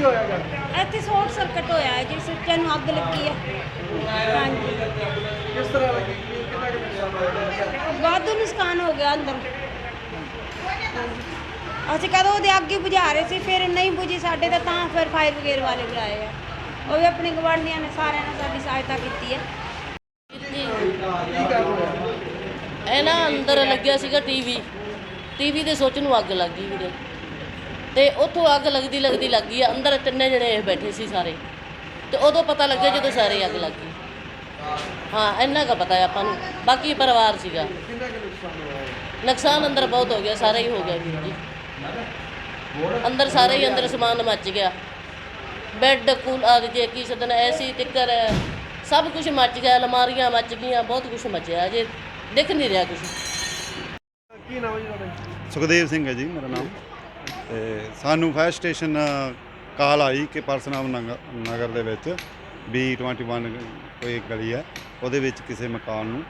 ਕੀ ਹੋਇਆ ਗਾ ਇੱਥੇ ਸ਼ਾਰਟ ਸਰਕਟ ਹੋਇਆ ਹੈ ਜਿਸ ਸੁੱਚੇ ਨੂੰ ਅੱਗ ਲੱਗੀ ਹੈ। ਹਾਂਜੀ। ਕਿਸ ਤਰ੍ਹਾਂ ਲੱਗੀ? ਕੀ- ਕਿੰਨਾ ਕੁ ਨੁਕਸਾਨ ਹੋਇਆ ਵਾਧੂ ਨੁਕਸਾਨ ਹੋ ਗਿਆ ਅੰਦਰ। ਅਸੀਂ ਕਦੋਂ ਉਹਦੇ ਅੱਗ ਹੀ ਬੁਝਾ ਰਹੇ ਸੀ ਫਿਰ ਨਹੀਂ ਬੁਝੀ ਸਾਡੇ ਤਾਂ ਤਾਂ ਫਿਰ ਫਾਇਰ ਬ੍ਰਿਗੇਡ ਵਾਲੇ ਬੁਲਾਏ ਆ। ਉਹ ਵੀ ਆਪਣੇ ਗਵਾਂਢੀਆਂ ਨੇ ਸਾਰਿਆਂ ਨੇ ਸਾਡੀ ਸਹਾਇਤਾ ਕੀਤੀ ਹੈ। ਕੀ ਕਰ ਹੋਇਆ ਇਹ ਨਾ ਅੰਦਰ ਲੱਗਿਆ ਸੀਗਾ ਟੀਵੀ। ਟੀਵੀ ਦੇ ਸੁੱਚ ਨੂੰ ਅੱਗ ਲੱਗ ਗਈ ਵੀਰੇ। ਤੇ ਉੱਥੋਂ ਅੱਗ ਲੱਗਦੀ ਲੱਗਦੀ ਲੱਗੀ ਆ ਅੰਦਰ ਤਿੰਨੇ ਜਣੇ ਇਹ ਬੈਠੇ ਸੀ ਸਾਰੇ। ਤੇ ਉਦੋਂ ਪਤਾ ਲੱਗਿਆ ਜਦੋਂ ਸਾਰੇ ਅੱਗ ਲੱਗ ਗਈ। ਹਾਂ ਇੰਨਾ ਕੁ ਪਤਾ ਹੈ ਆਪਾਂ ਨੂੰ। ਬਾਕੀ ਪਰਿਵਾਰ ਸੀਗਾ। ਕਿੰਨਾ ਕੁ ਨੁਕਸਾਨ ਹੋਇਆ ਨੁਕਸਾਨ ਅੰਦਰ ਬਹੁਤ ਹੋ ਗਿਆ ਸਾਰਾ ਹੀ ਹੋ ਗਿਆ ਵੀਰ ਜੀ। ਅੰਦਰ ਸਾਰੇ ਹੀ ਅੰਦਰ ਸਮਾਨ ਮੱਚ ਗਿਆ। ਬੈੱਡ ਕੂਲ ਆ ਜੇ ਕੀ ਸਦਨ ਐਸੀ ਤਿੱਕਰ ਸਭ ਕੁਝ ਮੱਚ ਗਿਆ ਅਲਮਾਰੀਆਂ ਮੱਚ ਗਈਆਂ ਬਹੁਤ ਕੁਝ ਮੱਚਿਆ। ਅਜੇ ਦਿਖ ਨਹੀਂ ਰਿਹਾ ਕੁਝ ਕੀ ਨਾਮ ਹੈ ਜੀ ਤੁਹਾਡਾ? ਸੁਖਦੇਵ ਸਿੰਘ ਹੈ ਜੀ ਮੇਰਾ ਨਾਮ। ਤੇ ਸਾਨੂੰ ਫਾਇਰ ਸਟੇਸ਼ਨ ਕਾਲ ਆਈ ਕਿ ਪਰਸਨਾਮ ਨਗ- ਨਗਰ ਦੇ ਵਿੱਚ ਬੀ 21 ਕੋਈ ਗਲੀ ਹੈ, ਉਹਦੇ ਵਿੱਚ ਕਿਸੇ ਮਕਾਨ ਨੂੰ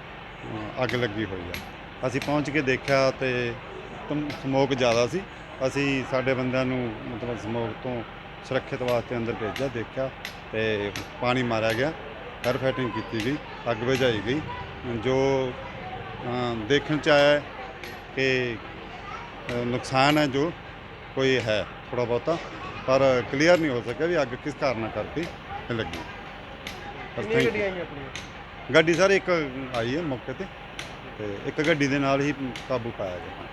ਅੱਗ ਲੱਗੀ ਹੋਈ ਹੈ। ਅਸੀਂ ਪਹੁੰਚ ਕੇ ਦੇਖਿਆ ਤੇ ਸਮੋਕ ਜ਼ਿਆਦਾ ਸੀ। ਅਸੀਂ ਸਾਡੇ ਬੰਦਿਆਂ ਨੂੰ ਮਤਲਬ ਸਮੋਕ ਤੋਂ ਸੁਰੱਖਿਅਤ ਵਾਸਤੇ ਅੰਦਰ ਭੇਜਿਆ, ਦੇਖਿਆ ਤੇ ਪਾਣੀ ਮਾਰਿਆ ਗਿਆ। ਫਾਇਰ ਫਾਈਟਿੰਗ ਕੀਤੀ ਗਈ, ਅੱਗ ਬੁਝਾਈ ਗਈ। ਜੋ ਦੇਖਣ ਚ ਆਇਆ ਕਿ ਨੁਕਸਾਨ ਹੈ ਜੋ ਕੋਈ ਹੈ ਥੋੜਾ ਬਹੁਤਾ ਪਰ ਕਲੀਅਰ ਨਹੀਂ ਹੋ ਸਕਿਆ ਵੀ ਅੱਗ ਕਿਸ ਕਾਰਨ ਕਰਕੇ ਲੱਗੀ। ਬਸ ਕਿੰਨੀਆਂ thank you। ਗੱਡੀਆਂ ਆਈਆਂ ਆਪਣੀਆਂ? ਗੱਡੀ ਸਰ ਇੱਕ ਆਈ ਹੈ ਮੌਕੇ ਤੇ ਤੇ ਇੱਕ ਗੱਡੀ ਦੇ ਨਾਲ ਹੀ ਕਾਬੂ ਪਾਇਆ ਗਿਆ।